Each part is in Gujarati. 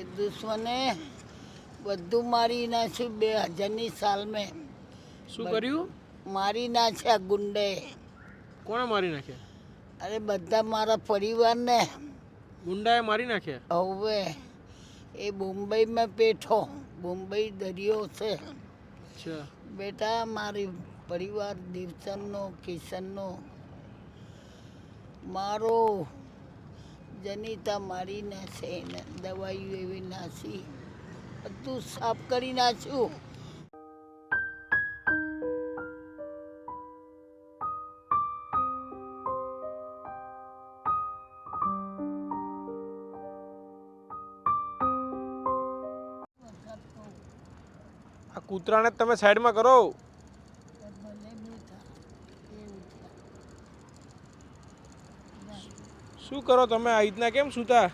એ દુશ્મને બધું મારી નાખ્યું બે હજારની સાલ મેં શું કર્યું? મારી નાખ્યા ગુંડે. કોણે મારી નાખ્યા? અરે બધા મારા પરિવારને. ગુંડાએ મારી નાખ્યા? હવે એ મુંબઈમાં બેઠો. મુંબઈ દરિયો છે. બેટા મારી પરિવાર દિવસનનો કિશનનો મારો જનિતા મારી નાખે ને દવાઈઓ એવી નાસી બધું સાફ કરી નાખ્યું. આ કૂતરાને તમે સાઈડમાં કરો ભલે બેઠા એવું છે. શું કરો તમે? આ રીતના કેમ સૂતા?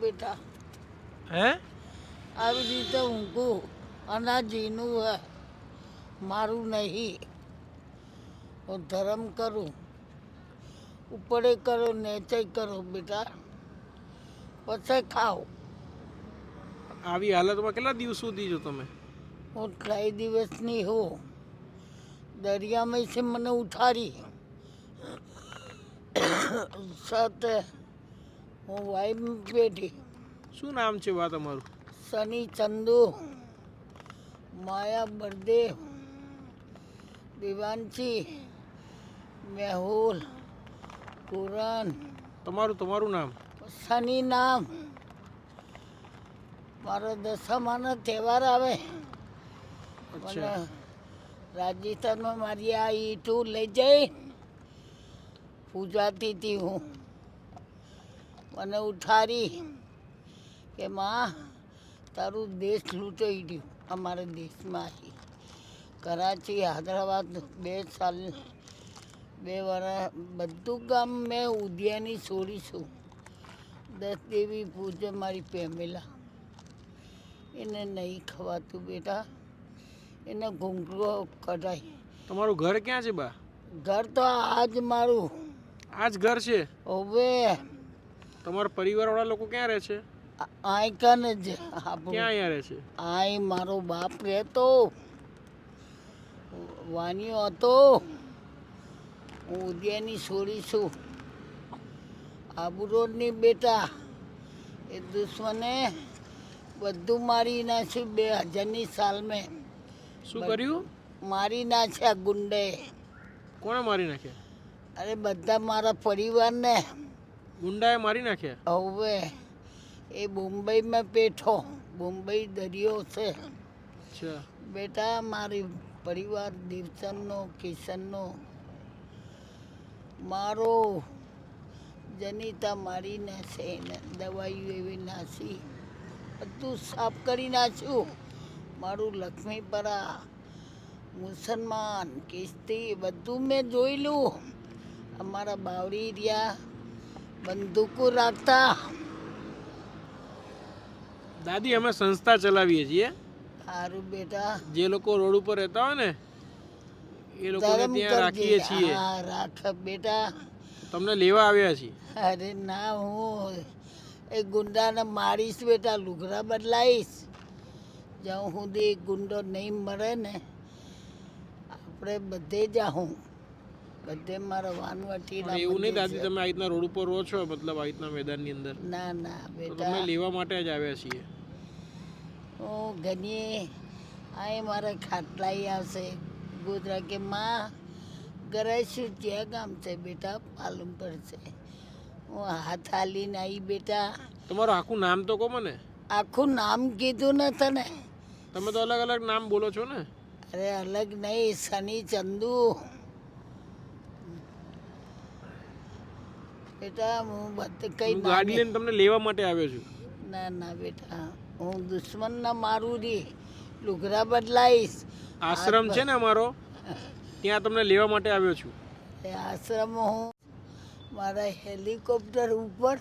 બેટા. હે? આવી રીતે ઊંઘું. અનાજીનું હે. મારું નહીં. હું ધર્મ કરું. ઉપડે કરો નીચે કરો બેટા. પછી ખાઓ. આવી હાલતમાં કેટલા દિવસ સુધી છો તમે? હું ત્રણ દિવસની હું દરિયામાં છે મને ઉઠાડી. સાથે હું વાઈફ બેઠી. શું નામ છે બા તમારું સની ચંદુ માયા બળદેવ દિવાનચી મેહુલ કુરાન તમારું તમારું નામ? સની નામ. મારો દસમાનો તહેવાર આવે. રાજસ્થાનમાં મારી આ ઈટું લઈ જઈ પૂજાતી હતી હું. મને ઉઠારી કે માં તારું દેશ લૂંટાઈ ગયું. અમારા દેશમાં કરાચી હૈદરાબાદ બે સાલ બે વર્ષ બધું ગામ મેં ઉદયાની છોડી છું. દસ દેવી પૂજે મારી પેમેલા. એને નહીં ખવાતું બેટા. એને ઘૂંઘરો કઢાય. તમારું ઘર ક્યાં છે બા? ઘર તો આજ મારું. આ જ ઘર છે? હવે. તમારા પરિવારવાળા લોકો ક્યાં રહે છે? આયકન જ ક્યાં અહીંયા રહે છે? આય મારો બાપ રહેતો. વાનીઓ હતો. હું ઉદયની છોડી છું. આબુ રોડની બેટા. એ દુશ્મને બધું મારી નાખ્યું બે હજારની સાલ મેં શું કર્યું? મારી નાખ્યા ગુંડે. કોણે મારી નાખ્યા? અરે બધા મારા પરિવારને ગુંડાએ મારી નાખ્યા? હવે એ મુંબઈમાં બેઠો. મુંબઈ દરિયો છે. બેટા મારી પરિવાર દિવસનનો કિશનનો મારો જનિતા મારી નાખે ને દવાઈઓ એવી નાસી. બધું સાફ કરી નાખ્યું. મારું લક્ષ્મીપરા મુસલમાન કિસ્તી બધું મેં જોયેલું અમારા બાવરી રહ્યા બંદૂકો રાખતા. દાદી અમે સંસ્થા ચલાવીએ છીએ. સારું બેટા. જે લોકો રોડ ઉપર રહેતા હોય ને એ લોકોને ત્યાં રાખીએ છીએ. હા રાખ બેટા. તમને લેવા આવ્યા છીએ. અરે ના હું એ ગુંડાને મારીશ બેટા લુગડા બદલાઈશ. જ્યાં સુધી ગુંડો નહીં મળે ને આપણે બધે જાઉં બધે મારા વાનવટી એવું નહીં દાદી તમે આ રીતના રોડ ઉપર રહો છો મતલબ આ રીતના મેદાનની અંદર. ના ના બેટા. તમે લેવા માટે જ આવ્યા છીએ. ઓ ગનીએ આ મારા ખાટલાઈ આવશે. ગોધરા કે માં ગરાઈશું જ્યાં ગામ છે બેટા? પાલનપુર છે. હું હાથ હાલીને આવી બેટા. તમારું આખું નામ તો કહો મને. આખું નામ કીધું ને તને. તમે તો અલગ અલગ નામ બોલો છો ને. અરે અલગ નહીં શનિ ચંદુ. બેટા હું બધે કઈ ગાડી લઈને તમને લેવા માટે આવ્યો છું. ના ના બેટા હું દુશ્મન ના મારું રે. લુગરા બદલાઈશ. આશ્રમ છે ને અમારો ત્યાં તમને લેવા માટે આવ્યો છું. એ આશ્રમ હું મારા હેલિકોપ્ટર ઉપર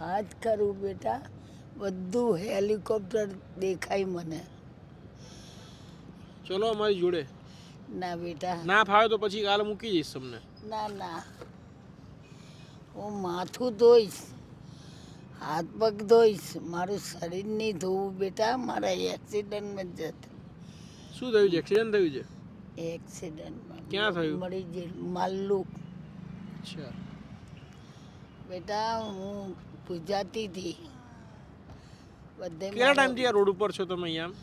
હાથ કરું બેટા. બધું હેલિકોપ્ટર દેખાય મને. ચલો અમારી જોડે. ના બેટા. ના ફાવે તો પછી કાલે મૂકી જઈશ તમને. ના ના. હું માથું ધોઈશ હાથ પગ ધોઈશ મારું શરીર નહીં ધોવું બેટા મારા એક્સિડન્ટમાં જત. શું થયું? છે એક્સિડન્ટ થયું છે? એક્સિડન્ટમાં ક્યાં થયું? મળી જે માલ્લુ અચ્છા. બેટા હું પૂજાતી હતી બધે કેટલા ટાઈમથી આ રોડ ઉપર છો તમે અહીંયા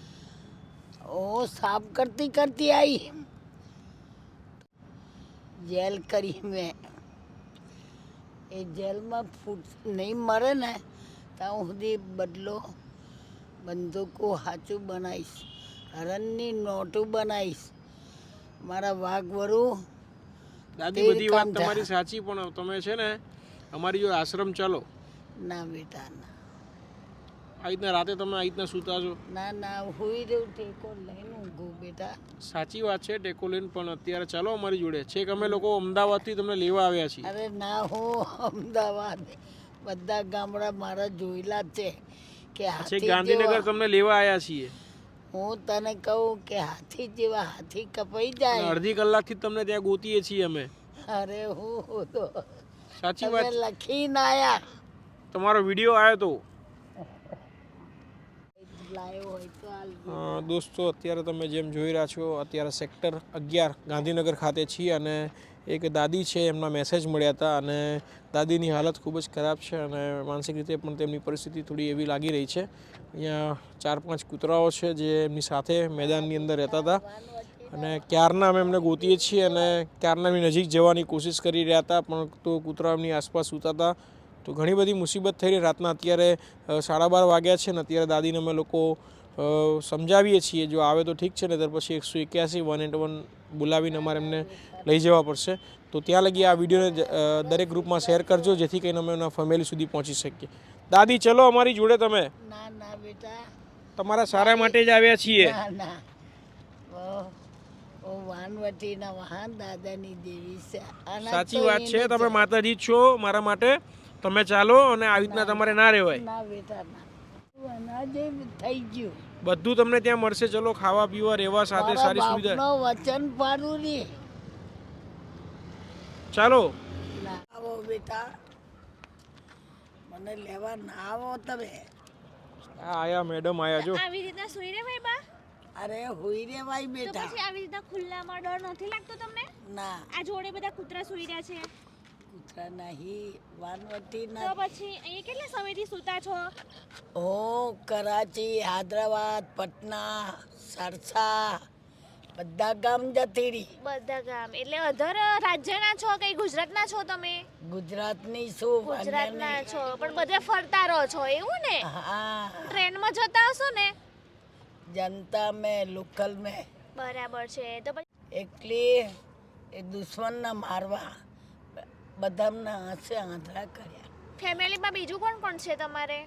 ઓ સાફ કરતી કરતી આવી જેલ કરી મેં. એ જેલમાં ફૂટ નહીં મરે ને ત્યાં સુધી બદલો બંદૂકો સાચું બનાવીશ હરણની નોટું બનાવીશ. મારા વાઘવરુ દાદી બધી વાત તમારી સાચી પણ તમે છે ને અમારી જો આશ્રમ ચાલો. ના બેટા ના. આ રીતના રાતે તમે આ રીતના સૂતા છો? ના ના હોઈ રહ્યું ટેકો લઈને ઊંઘું બેટા. સાચી વાત છે ટેકો લઈને પણ અત્યારે ચાલો અમારી જોડે. છેક અમે લોકો અમદાવાદથી તમને લેવા આવ્યા છીએ? અરે ના હો અમદાવાદ. બધા ગામડા મારા જોયેલા છે કે છેક હાથી ગાંધીનગર તમને લેવા આવ્યા છીએ? હું તને કહું કે હાથી જેવા હાથી કપાઈ જાય. અડધી કલાકથી તમને ત્યાં ગોતીએ છીએ અમે. અરે હું તો સાચી વાત વાત લખીને આયા. તમારો વીડિયો આવ્યો તો દોસ્તો, અત્યારે તમે જેમ જોઈ રહ્યા છો, અત્યારે સેક્ટર અગિયાર ગાંધીનગર ખાતે છીએ અને એક દાદી છે, એમના મેસેજ મળ્યા હતા અને દાદીની હાલત ખૂબ જ ખરાબ છે અને માનસિક રીતે પણ તેમની પરિસ્થિતિ થોડી એવી લાગી રહી છે. અહીંયા ચાર પાંચ કૂતરાઓ છે જે એમની સાથે મેદાનની અંદર રહેતા હતા અને ક્યારના અમે એમને ગોતીએ છીએ અને ક્યારના એમની નજીક જવાની કોશિશ કરી રહ્યા હતા, પણ તો કૂતરા એમની આસપાસ સૂતા હતા. તો ઘણી બધી મુસીબત થઈ રહી રાતના અત્યારે સાડા બાર વાગ્યા છે ને અત્યારે દાદીને અમે લોકો સમજાવીએ છીએ જો આવે તો ઠીક છે ને ત્યાર પછી એકસો એક્યાસી વન એટ વન બોલાવીને અમારે એમને લઈ જવા પડશે. તો ત્યાં લગી આ વિડીયોને દરેક ગ્રુપમાં શેર કરજો જેથી કરીને અમે એના ફેમિલી સુધી પહોંચી શકીએ. દાદી ચલો અમારી જોડે તમે. ના ના બેટા. તમારા સારા માટે જ આવ્યા છીએ. ના ના. ઓ- ઓ વાનવટીના વહાન દાદાની દેવી છે. સાચી વાત છે તમે માતાજી છો મારા માટે. તમે ચાલો અને આવી રીતના તમારે ના રહેવાય. ના બેટા ના. અનાજે થઈ ગયું. બધું તમને ત્યાં મળશે. ચલો ખાવા પીવા રહેવા સાથે સારી સુવિધા. વચન પાડું રે. ચાલો. આવો બેટા. મને લેવા ના આવો તમે. આયા મેડમ આયા જો. આવી રીતના સુઈ રે ભાઈ બા? અરે હોઈ રે ભાઈ તો બેટા. પછી આવી રીતના ખુલ્લામાં ડર નથી લાગતો તમને? ના. આ જોડે બધા કૂતરા સુઈ રહ્યા છે. કૂતરા નહીં વાનવટી તો પછી અહીંયા કેટલા સમયથી સૂતા છો? ઓ કરાચી હૈદરાબાદ પટના સરસા બધા ગામ જતી રહી. બધા ગામ. એટલે અધર રાજ્યના છો કે ગુજરાતના છો તમે? ગુજરાતની શું ગુજરાતના છો પણ બધે ફરતા રહો છો એવું ને? હા. ટ્રેનમાં જતા હશો ને? જનતા મેં લોકલ મેં. બરાબર છે. તો પછી એકલી એ દુશ્મનના મારવા. બધાના હાથે આંધળા કર્યા. ફેમિલીમાં બીજું કોણ કોણ છે તમારે?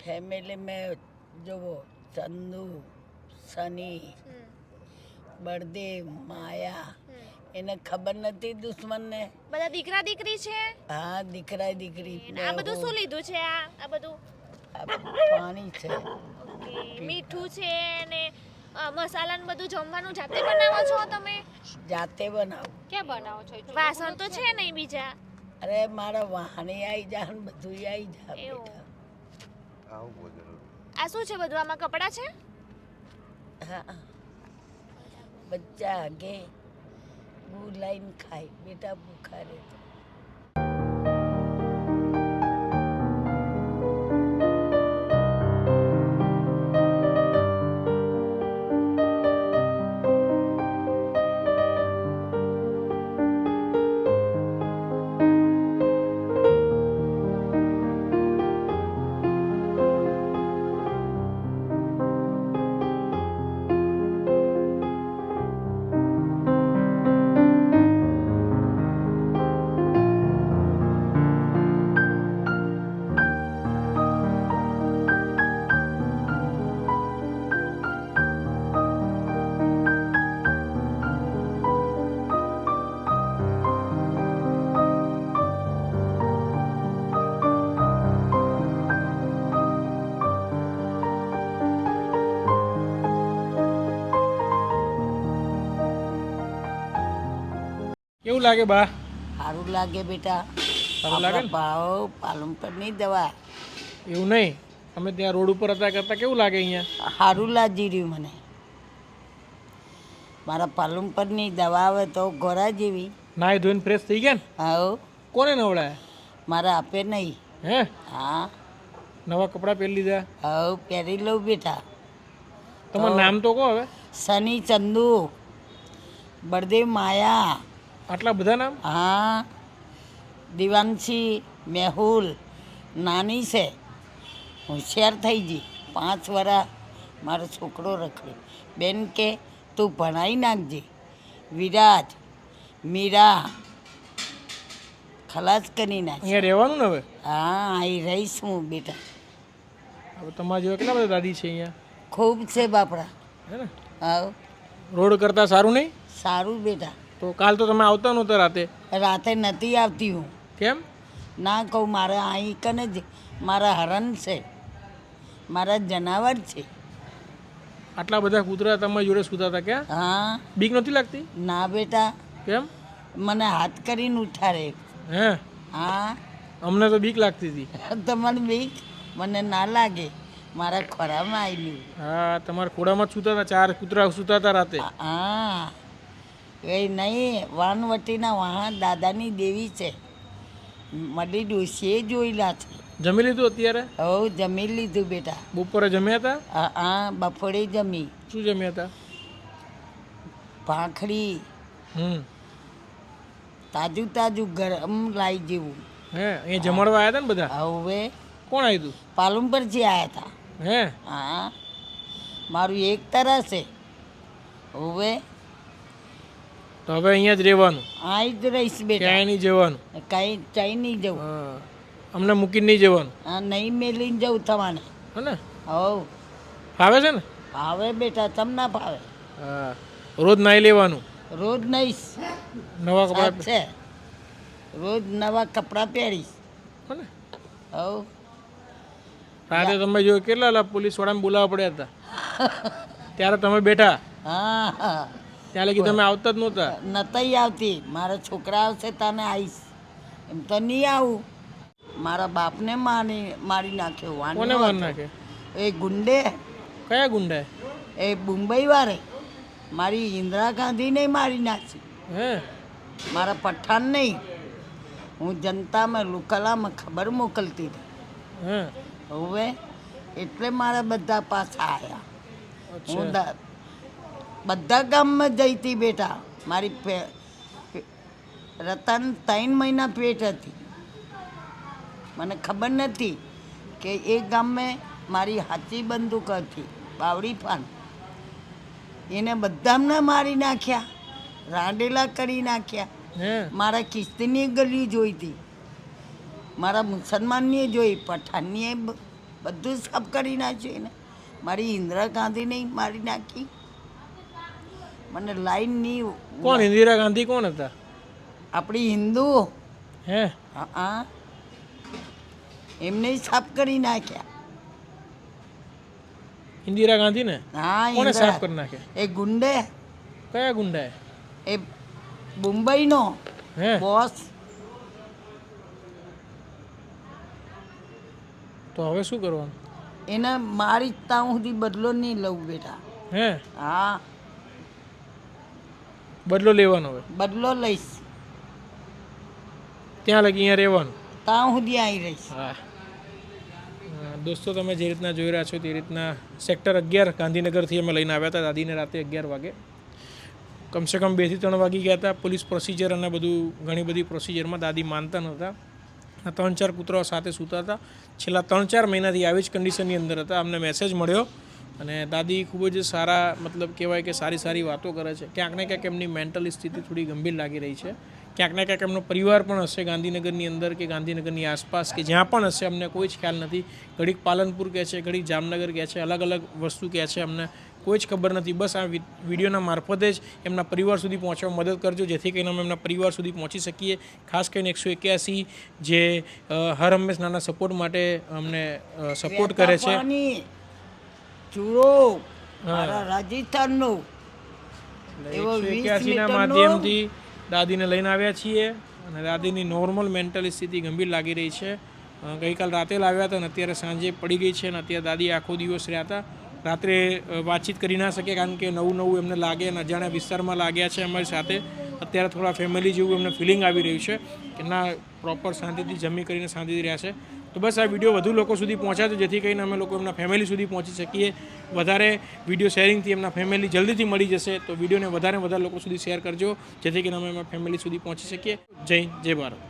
ફેમિલી મેં જુઓ ચંદુ સની બળદેવ માયા. એને ખબર નથી દુશ્મનને? બધા દીકરા દીકરી છે? હા દીકરા. દીકરી આ બધું શું લીધું છે આ? આ બધું? પાણી છે. મીઠું છે ને અ, મસાલા ને બધું જમવાનું જાતે બનાવો છો તમે? જાતે બનાવું. ક્યાં બનાવો છો? વાસણ તો છે નહીં બીજા. અરે મારા વાહને આવી જા ને બધું આવી જા એવું. બેટા આ શું છે બધું? આમાં કપડાં છે? હા. બચ્ચા આગે બુ લાઈન ખાય બેટા ભૂખા રહે. કેવું લાગે બા? સારું લાગે બેટા. સારું લાગે ભાવ પાલનપુરની દવા. એવું નહીં? અમે ત્યાં રોડ ઉપર હતા કરતા કેવું લાગે અહીંયા? સારું લાગી રહ્યું મને. મારા પાલનપુરની દવા આવે તો ગોરા જેવી. નાહી ધોઈને ફ્રેશ થઈ ગયા ને? હા કોને નવડાયા? મારા આપે નહીં. હે? હા. નવા કપડાં પહેરી લીધા? હા પહેરી લઉં બેટા. તમારું નામ તો કહો હવે. સની ચંદુ. બળદેવ માયા. આટલા બધા નામ? હા દિવાનસી મેહુલ નાની છે. હોશિયાર થઈ ગઈ. પાંચ વરા મારો છોકરો રખડે. બેન કે તું ભણાવી નાખજે. વિરાજ મીરા ખલાસ કરી નાખ. અહીંયા રહેવાનું ને હવે? હા અહીં રહીશ હું બેટા. હવે તમારા જેવા કેટલા બધા દાદી છે અહીંયા? ખૂબ છે બાપડા. હે ને? આવ રોડ કરતાં સારું નહીં? સારું બેટા. તો કાલ તો તમે આવતા નહોતા રાતે? રાતે નથી આવતી હું. કેમ? ના કહું મારા અહીં કને જ મારા હરણ છે. મારા જનાવર છે. આટલા બધા કૂતરા તમારી જોડે સૂતા હતા ક્યાં? હા. બીક નથી લાગતી? ના બેટા. કેમ? મને હાથ કરીને ઉઠાડે. હે? હા. અમને તો બીક લાગતી હતી. તમને બીક? મને ના લાગે. મારા ખોરામાં આવેલું હા તમારા ખોડામાં જ સૂતા હતા ચાર કૂતરા સૂતા હતા રાતે. હા. એ નહીં વાનવટીના વાહન દાદાની દેવી છે. મળી ડોશીએ જોયેલા છે જમી લીધું અત્યારે? હવે જમી લીધું બેટા. બપોરે જમ્યા હતા? હા બપોરે જમી. શું જમ્યા હતા? ભાખરી. હમ. તાજું તાજું ગરમ લાઈ જેવું. હે અહીંયા જમણવા આવ્યા હતા ને બધા? હવે કોણ આવ્યું હતું પાલનપુરથી આવ્યા હતા હે? હા. મારું એક તરા છે. હવે તો હવે અહીંયા જ રહેવાનું. આ જ રહીશ બેટા. ક્યાંય નહીં જવાનું. કઈ ચાઈ નહીં જવું. હા. અમને મૂકીને નહીં જવાનું. આ નહીં મેલીને જવું તમારે. હે ને? હોવ. ફાવે છે ને? ભાવે બેટા તમને ફાવે. હા. રોજ નાહી લેવાનું. રોજ નહીશ નવા કપડાં છે. રોજ નવા કપડાં પહેરીશ. હે ને? હોવ. રાતે તમે જો કેટલા પોલીસ વાળાને બોલાવવા પડ્યા હતા? ત્યારે તમે બેઠા? હા હા. ત્યાં લગી તમે આવતા જ નહોતા? નતઈ આવતી. મારા છોકરા આવશે તને આવીશ એમ તો નહીં આવું. મારા બાપને મારી મારી નાખ્યો કોને વાંઢો નાખે? એ ગુંડે. કયા ગુંડે? એ મુંબઈ વાળે મારી ઇન્દિરા ગાંધીને મારી નાખી. હે? મારા પઠાણ નહીં હું જનતામાં લુકલામાં ખબર મોકલતી હતી હવે? એટલે મારા બધા પાછા આવ્યા હું બધા ગામમાં જઈતી બેટા. મારી રતન ત્રણ મહિના પેટ હતી. મને ખબર નથી કે એ ગામમાં મારી હાચી બંદૂક હતી બાવડી પાન. એને બધાને મારી નાખ્યા રાંડેલા કરી નાખ્યા. મારા કિસ્તીની ગલી જોઈ હતી મારા મુસલમાનની જોઈ પઠાનની બધું સાફ કરી નાખ્યું એને. મારી ઇન્દિરા ગાંધીને મારી નાખી. મને લાઈન નહીં કોણ ઇન્દિરા ગાંધી કોણ હતા? આપણી હિન્દુ. હે? હા એમને સાફ કરી નાખ્યા. ઇન્દિરા ગાંધી ને હા કોણે સાફ કરી નાખ્યા? એ ગુંડે. કયા ગુંડા? એ મુંબઈનો હે? બોસ તો હવે શું કરવાનું? એને મારી ત્યાં સુધી બદલો નહીં લઉં બેટા. હે? હા. બદલો લેવાનો હવે બદલો લઈશ. ત્યાં લગી અહીંયા રહેવાનું? ત્યાં સુધી આવી રહીશ. હા. દોસ્તો તમે જે રીતના જોઈ રહ્યા છો તે રીતના સેક્ટર અગિયાર ગાંધીનગરથી અમે લઈને આવ્યા હતા. દાદીને રાતે અગિયાર વાગે. કમસે કમ બેથી ત્રણ વાગી ગયા હતા. પોલીસ પ્રોસિજર અને બધું ઘણી બધી પ્રોસિજરમાં દાદી માનતા નહોતા. આ ત્રણ ચાર કૂતરાઓ સાથે સૂતા હતા. છેલ્લા ત્રણ ચાર મહિનાથી આવી જ કન્ડિશનની અંદર હતા. અમને મેસેજ મળ્યો અને દાદી ખૂબ જ સારા મતલબ કહેવાય કે સારી સારી વાતો કરે છે. ક્યાંક ને ક્યાંક એમની મેન્ટલી સ્થિતિ થોડી ગંભીર લાગી રહી છે. ક્યાંક ને ક્યાંક એમનો પરિવાર પણ હશે ગાંધીનગરની અંદર કે ગાંધીનગરની આસપાસ કે જ્યાં પણ હશે અમને કોઈ જ ખ્યાલ નથી. ઘડીક પાલનપુર કહે છે ઘડીક જામનગર કહે છે અલગ અલગ વસ્તુ કહે છે અમને. કોઈ જ ખબર નથી. બસ આ વિડીયોના મારફતે જ એમના પરિવાર સુધી પહોંચવા મદદ કરજો જેથી કરીને અમે એમના પરિવાર સુધી પહોંચી શકીએ. ખાસ કરીને એકસો એક્યાસી જે હર હંમેશ નાના સપોર્ટ માટે અમને સપોર્ટ કરે છે. ચૂરો મારા રાજસ્થાનનો. એવો એક્યાસીના માધ્યમથી દાદીને લઈને આવ્યા છીએ અને દાદીની નોર્મલ મેન્ટલ સ્થિતિ ગંભીર લાગી રહી છે. ગઈકાલ રાતે લાવ્યા હતા અને અત્યારે સાંજે પડી ગઈ છે અને અત્યારે દાદી આખો દિવસ રહ્યા હતા. રાત્રે વાતચીત કરી ના શકે કારણ કે નવું નવું એમને લાગે અને અજાણ્યા વિસ્તારમાં લાગ્યા છે અમારી સાથે. અત્યારે થોડા ફેમિલી જેવું એમને ફિલિંગ આવી રહ્યું છે કે ના પ્રોપર શાંતિથી જમી કરીને શાંતિથી રહ્યા છે. તો બસ આ વીડિયો વધુ લોકો સુધી પહોંચાડો જેથી કરીને અમે લોકો એમના ફેમિલી સુધી પહોંચી શકીએ. વધારે વીડિયો શેરિંગથી એમના ફેમિલી જલ્દીથી મળી જશે, તો વિડીયોને વધારે વધારે લોકો સુધી શેર કરજો, જેથી કરીને અમે એમના ફેમિલી સુધી પહોંચી શકીએ. જય જય ભારત.